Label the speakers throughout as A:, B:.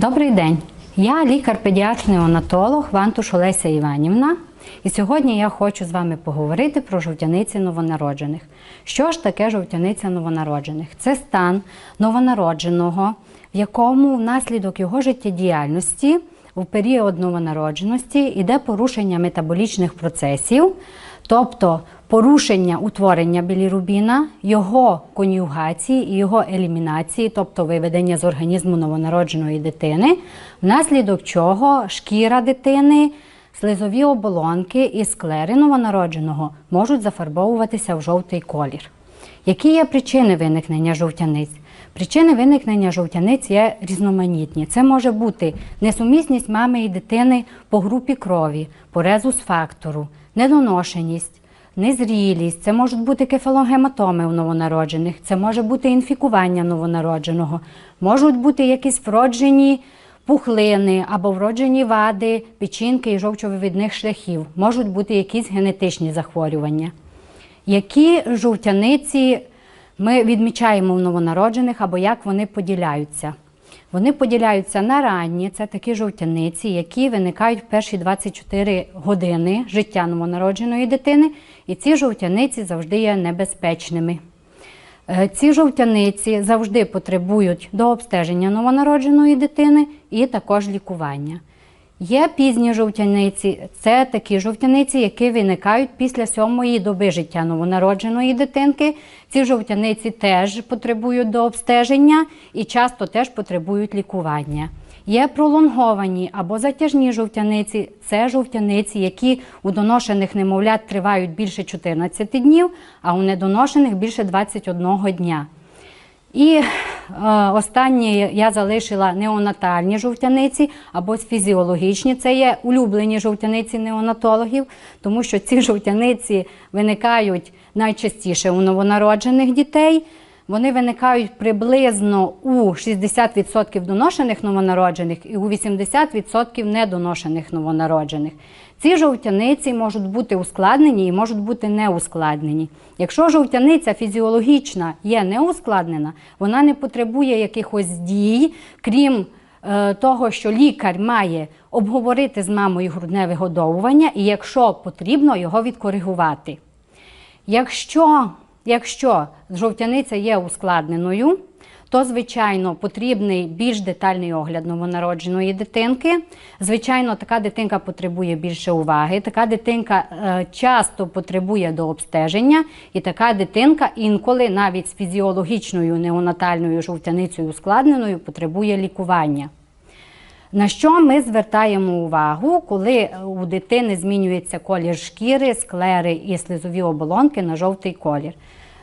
A: Добрий день. Я лікар-педіатр-неонатолог Вантуш Олеся Іванівна. І сьогодні я хочу з вами поговорити про жовтяниці новонароджених. Що ж таке жовтяниця новонароджених? Це стан новонародженого, в якому внаслідок його життєдіяльності у період новонародженості йде порушення метаболічних процесів, тобто порушення утворення білірубіна, його конюгації і його елімінації, тобто виведення з організму новонародженої дитини, внаслідок чого шкіра дитини, слизові оболонки і склери новонародженого можуть зафарбовуватися в жовтий колір. Які є причини виникнення жовтяниць? Причини виникнення жовтяниць є різноманітні. Це може бути несумісність мами і дитини по групі крові, по резус-фактору, недоношеність, незрілість, це можуть бути кефалогематоми у новонароджених, це може бути інфікування новонародженого, можуть бути якісь вроджені пухлини або вроджені вади, печінки і жовчовивідних шляхів, можуть бути якісь генетичні захворювання. Які жовтяниці ми відмічаємо в новонароджених або як вони поділяються? Вони поділяються на ранні, це такі жовтяниці, які виникають в перші 24 години життя новонародженої дитини, і ці жовтяниці завжди є небезпечними. Е, Ці жовтяниці завжди потребують до обстеження новонародженої дитини і також лікування. Є пізні жовтяниці, це такі жовтяниці, які виникають після сьомої доби життя новонародженої дитинки. Ці жовтяниці теж потребують до обстеження і часто теж потребують лікування. Є пролонговані або затяжні жовтяниці, це жовтяниці, які у доношених немовлят тривають більше 14 днів, а у недоношених більше 21 дня. І останнє я залишила неонатальні жовтяниці або фізіологічні. Це є улюблені жовтяниці неонатологів, тому що ці жовтяниці виникають найчастіше у новонароджених дітей. Вони виникають приблизно у 60% доношених новонароджених і у 80% недоношених новонароджених. Ці жовтяниці можуть бути ускладнені і можуть бути неускладнені. Якщо жовтяниця фізіологічна є неускладнена, вона не потребує якихось дій, крім е, того, що лікар має обговорити з мамою грудне вигодовування і, якщо потрібно, його відкоригувати. Якщо, якщо жовтяниця є ускладненою, то, звичайно, потрібний більш детальний огляд новонародженої дитинки. Звичайно, така дитинка потребує більше уваги, така дитинка е, часто потребує до обстеження, і така дитинка інколи навіть з фізіологічною неонатальною жовтяницею ускладненою потребує лікування. На що ми звертаємо увагу, коли у дитини змінюється колір шкіри, склери і слизові оболонки на жовтий колір?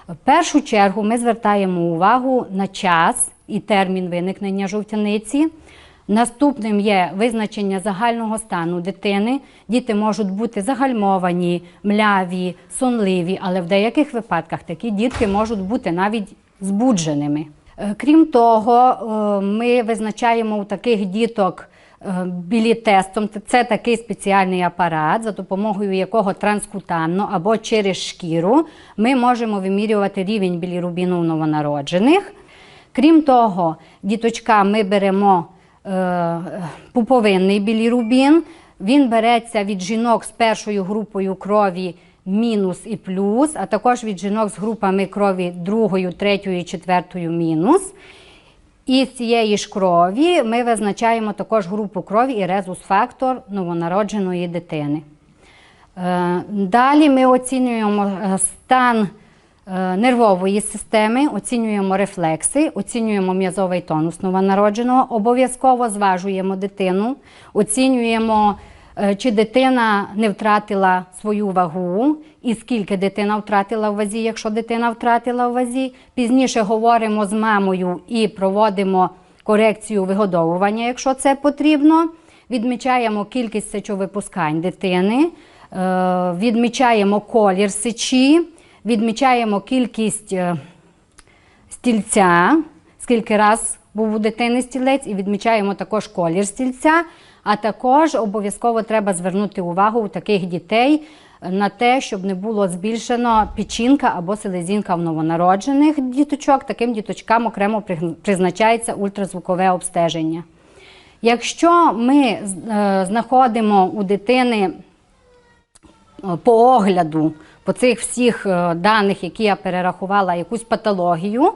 A: В першу чергу ми звертаємо увагу на час і термін виникнення жовтяниці. Наступним є визначення загального стану дитини. Діти можуть бути загальмовані, мляві, сонливі, але в деяких випадках такі дітки можуть бути навіть збудженими. Е, Крім того, е, ми визначаємо у таких діток е, білітестом. Це такий спеціальний апарат, за допомогою якого транскутанно або через шкіру ми можемо вимірювати рівень білірубіну у новонароджених. Крім того, діточкам ми беремо пуповинний білірубін. Він береться від жінок з першою групою крові мінус і плюс, а також від жінок з групами крові другою, третьою і четвертою мінус. І з цієї ж крові ми визначаємо також групу крові і резус-фактор новонародженої дитини. Е, Далі ми оцінюємо е, стан е, нервової системи, оцінюємо рефлекси, оцінюємо м'язовий тонус новонародженого, обов'язково зважуємо дитину, оцінюємо, чи дитина не втратила свою вагу, і скільки дитина втратила в вазі, якщо дитина втратила в вазі. Пізніше говоримо з мамою і проводимо корекцію вигодовування, якщо це потрібно. Відмічаємо кількість сечовипускань дитини, е, відмічаємо колір сечі, відмічаємо кількість е, стільця, скільки раз був у дитини стілець, і відмічаємо також колір стільця. А також обов'язково треба звернути увагу у таких дітей на те, щоб не було збільшено печінка або селезінка в новонароджених діточок. Таким діточкам окремо призначається ультразвукове обстеження. Якщо ми е, знаходимо у дитини е, по огляду, по цих всіх е, даних, які я перерахувала, якусь патологію,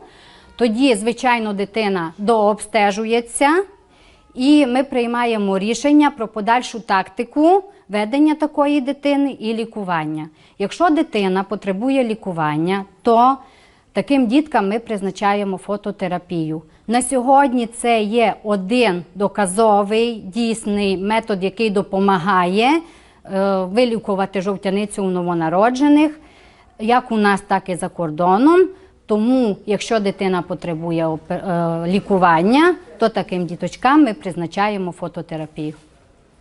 A: тоді, звичайно, дитина дообстежується, і ми приймаємо рішення про подальшу тактику ведення такої дитини і лікування. Якщо дитина потребує лікування, то таким діткам ми призначаємо фототерапію. На сьогодні це є один доказовий дійсний метод, який допомагає е, вилікувати жовтяницю у новонароджених, як у нас, так і за кордоном. Тому, якщо дитина потребує е, лікування, то таким діточкам ми призначаємо фототерапію.